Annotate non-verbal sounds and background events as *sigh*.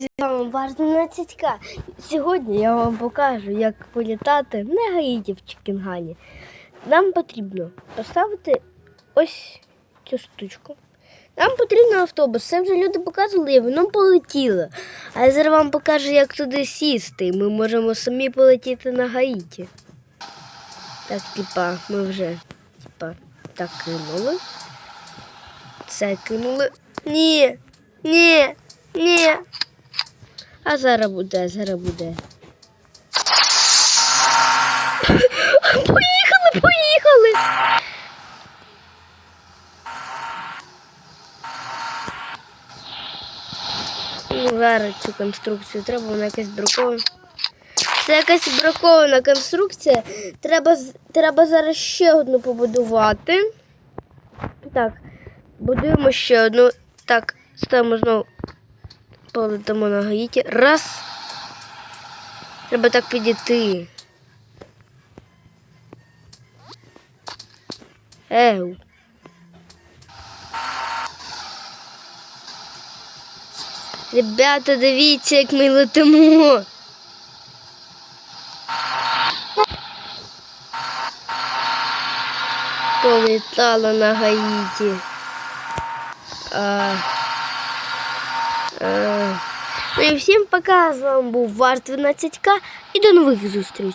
З вами Варна Цицька. Сьогодні я вам покажу, як політати на Гаїті в Чікінгані. Нам потрібно поставити ось цю штучку. Нам потрібен автобус. Це вже люди показували, і воно полетіло. А я зараз вам покажу, як туди сісти. Ми можемо самі полетіти на Гаїті. Так, типа, ми вже типа, так кинули. Це кинули. Ні, ні, ні. А зараз буде, зараз буде. *laughs* Поїхали, поїхали. Ну, зараз цю конструкцію треба, вона якась бракована. Це якась бракована конструкція. Треба, треба зараз ще одну побудувати. Так, будуємо ще одну. Так, ставимо знову полетимо на гаїті. Раз. Треба так підійти. Еу. Ребята, дивіться, як ми летимо. Полетала на Гаїті. А... А... Ну і всім пока. З вами був Вар 12К і до нових зустрічей.